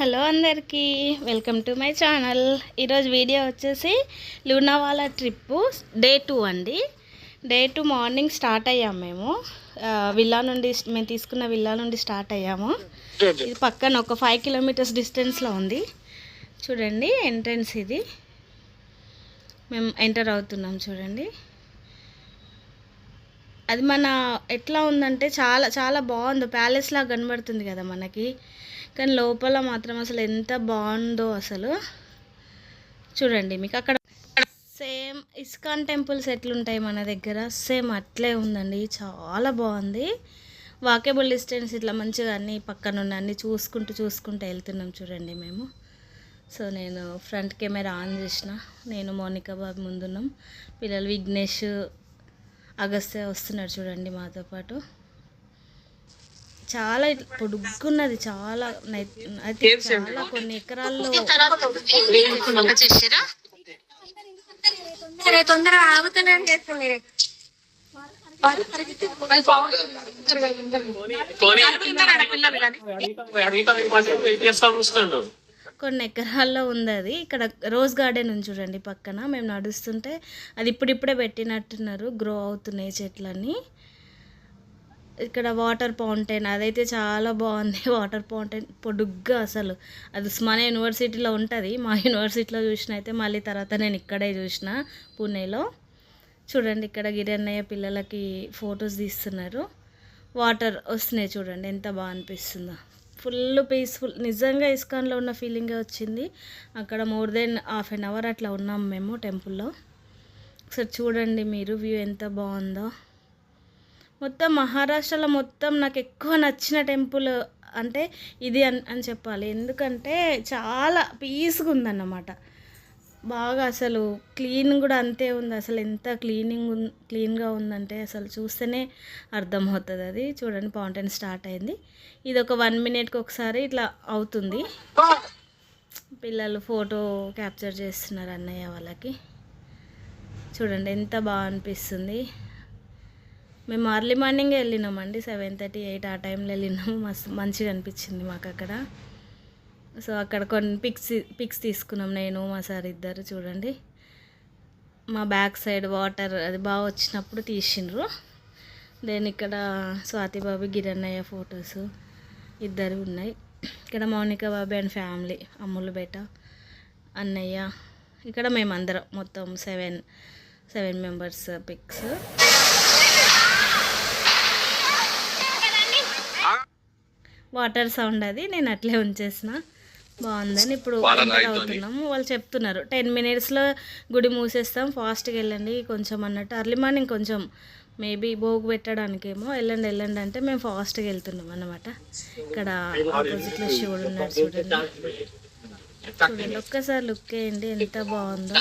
Hello అందరికీ welcome to my channel. ఈరోజు video వచ్చేసి లూనావాలా ట్రిప్పు డే టూ అండి. డే టూ మార్నింగ్ స్టార్ట్ అయ్యాం మేము. విల్లా నుండి మేము తీసుకున్న విల్లా నుండి స్టార్ట్ అయ్యాము. ఇది పక్కన ఒక ఫైవ్ కిలోమీటర్స్ డిస్టెన్స్లో ఉంది. చూడండి ఎంట్రన్స్ ఇది. మేము ఎంటర్ అవుతున్నాం చూడండి. అది మన ఎట్లా ఉందంటే చాలా చాలా బాగుంది. ప్యాలెస్ లాగా కనబడుతుంది కదా మనకి. కానీ లోపల మాత్రం అసలు ఎంత బాగుందో అసలు. చూడండి మీకు అక్కడ సేమ్ ఇస్కాన్ టెంపుల్స్ ఎట్లుంటాయి మన దగ్గర? సేమ్ అట్లే ఉందండి. చాలా బాగుంది. వాకేబుల్ డిస్టెన్స్ ఇట్లా మంచిగా అన్ని పక్కన ఉన్న అన్ని చూసుకుంటూ చూసుకుంటూ వెళ్తున్నాం చూడండి మేము. సో నేను ఫ్రంట్ కెమెరా ఆన్ చేసిన. నేను మోనికా బాబు ముందున్నాం. పిల్లలు విఘ్నేష్ అగస్త్య వస్తున్నారు చూడండి మాతో పాటు. చాలా పొడుగున్నది చాలా అయితే చాలా కొన్ని ఎకరాల్లో సరే కొన్ని ఎకరాల్లో ఉంది అది. ఇక్కడ రోజ్ గార్డెన్ ఉంది చూడండి పక్కన. మేము నడుస్తుంటే అది ఇప్పుడిప్పుడే పెట్టినట్టున్నారు. గ్రో అవుతున్నాయి చెట్లన్నీ. ఇక్కడ వాటర్ ఫౌంటైన్ అదైతే చాలా బాగుంది. వాటర్ ఫౌంటైన్ పొడుగ్గా అసలు. అది ఉస్మానియా యూనివర్సిటీలో ఉంటుంది. మా యూనివర్సిటీలో చూసిన అయితే మళ్ళీ తర్వాత నేను ఇక్కడే చూసిన పూణేలో. చూడండి ఇక్కడ గిరన్నయ్య పిల్లలకి ఫొటోస్ తీస్తున్నారు. వాటర్ వస్తున్నాయి చూడండి. ఎంత బాగా అనిపిస్తుందో. ఫుల్ పీస్ఫుల్ నిజంగా ఇస్కాన్లో ఉన్న ఫీలింగే వచ్చింది. అక్కడ more than half an hour అట్లా ఉన్నాం మేము టెంపుల్లో. ఒకసారి చూడండి మీరు వ్యూ ఎంత బాగుందో. మొత్తం మహారాష్ట్రలో మొత్తం నాకు ఎక్కువ నచ్చిన టెంపుల్ అంటే ఇది అని అని చెప్పాలి. ఎందుకంటే చాలా పీస్గా ఉందన్నమాట. బాగా అసలు క్లీన్ కూడా అంతే ఉంది. అసలు ఎంత క్లీనింగ్ క్లీన్గా ఉందంటే అసలు చూస్తేనే అర్థమవుతుంది అది. చూడండి ఫౌంటైన్ స్టార్ట్ అయింది. ఇది ఒక వన్ మినిట్కి ఒకసారి ఇట్లా అవుతుంది. పిల్లలు ఫోటో క్యాప్చర్ చేస్తున్నారు అన్నయ్య వాళ్ళకి. చూడండి ఎంత బాగా అనిపిస్తుంది. మేము అర్లీ మార్నింగ్ వెళ్ళినామండి. సెవెన్ థర్టీ ఎయిట్ ఆ టైంలో వెళ్ళినాము. మస్తు మంచిగా అనిపించింది మాకు అక్కడ. సో అక్కడ కొన్ని పిక్స్ పిక్స్ తీసుకున్నాం నేను మా సార్ ఇద్దరు చూడండి. మా బ్యాక్ సైడ్ వాటర్ అది బాగా వచ్చినప్పుడు తీసిండ్రు. దెన్ ఇక్కడ స్వాతి బాబు గిరన్నయ్య ఫొటోస్ ఇద్దరు ఉన్నాయి. ఇక్కడ మౌనిక బాబు అండ్ ఫ్యామిలీ అమ్ములు బేట అన్నయ్య. ఇక్కడ మేమందరం మొత్తం seven seven members pics. Water sound అది నేను అట్లే ఉంచేసిన. బాగుందని ఇప్పుడు అవుతున్నాము. వాళ్ళు చెప్తున్నారు. టెన్ మినిట్స్లో గుడి మూసేస్తాం. ఫాస్ట్గా వెళ్ళండి. కొంచెం అన్నట్టు అర్లీ మార్నింగ్ కొంచెం మేబీ భోగు పెట్టడానికేమో వెళ్ళండి వెళ్ళండి అంటే మేము ఫాస్ట్గా వెళ్తున్నాం అన్నమాట. ఇక్కడ ఆపోజిట్లో శివుడు ఉన్నాడు చూడండి. చూడండి ఒక్కసారి లుక్ వేయండి. ఎంత బాగుందో.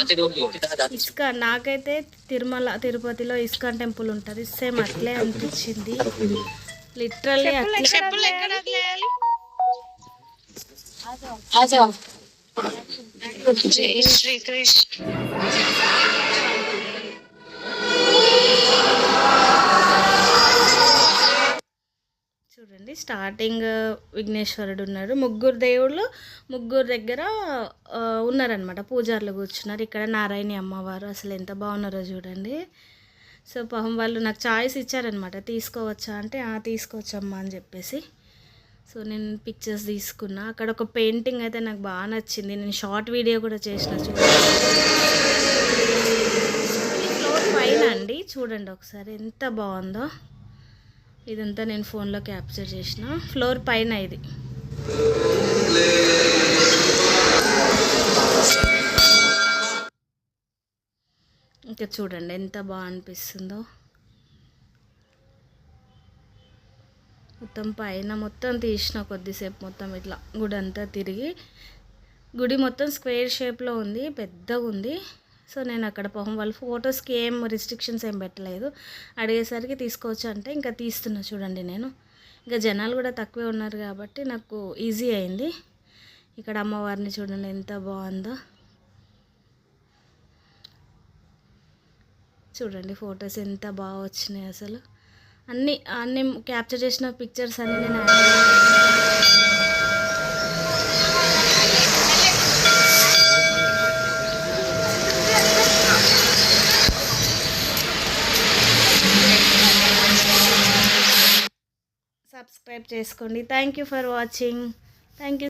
ఇస్కాన్ నాకైతే తిరుమల తిరుపతిలో ఇస్కాన్ టెంపుల్ ఉంటుంది. సేమ్ అట్లే అనిపించింది. లిటరల్లీ అట్లే. జై శ్రీకృష్ణ చూడండి స్టార్టింగ్ విఘ్నేశ్వరుడు ఉన్నాడు ముగ్గురు దేవుళ్ళు ముగ్గురు దగ్గర ఆ, ఉన్నారనమాట పూజారులు కూర్చున్నారు. ఇక్కడ నారాయణి అమ్మవారు అసలు ఎంత బాగున్నారో చూడండి. సో పాపం వాళ్ళు నాకు చాయిస్ ఇచ్చారనమాట తీసుకోవచ్చా అంటే "ఆ, తీసుకోవచ్చమ్మా అని చెప్పేసి. సో నేను పిక్చర్స్ తీసుకున్నా. అక్కడ ఒక పెయింటింగ్ అయితే నాకు బాగా నచ్చింది. నేను షార్ట్ వీడియో కూడా చేసిన చూడండి. ఫ్లోర్ పైన అండి చూడండి ఒకసారి ఎంత బాగుందో. ఇదంతా నేను ఫోన్లో క్యాప్చర్ చేసిన. ఫ్లోర్ పైన ఇది. ఇంకా చూడండి ఎంత బాగా అనిపిస్తుందో. మొత్తం పైన మొత్తం తీసిన కొద్దిసేపు మొత్తం ఇట్లా గుడి అంతా తిరిగి గుడి మొత్తం స్క్వేర్ షేప్లో ఉంది పెద్దగా ఉంది. సో నేను అక్కడ పోహం వాళ్ళు ఫొటోస్కి ఏం రిస్ట్రిక్షన్స్ ఏం పెట్టలేదు. అడిగేసరికి తీసుకోవచ్చు అంటే ఇంకా తీస్తున్నా చూడండి నేను. ఇంకా జనాలు కూడా తక్కువే ఉన్నారు కాబట్టి నాకు ఈజీ అయింది. ఇక్కడ అమ్మవారిని చూడండి ఎంత బాగుందో. చూడండి ఫొటోస్ ఎంత బాగా వచ్చినాయి అసలు. అన్ని అన్ని క్యాప్చర్ చేసిన పిక్చర్స్ అన్ని నేను సబ్స్క్రైబ్ చేసుకోండి. Thank you for watching thank you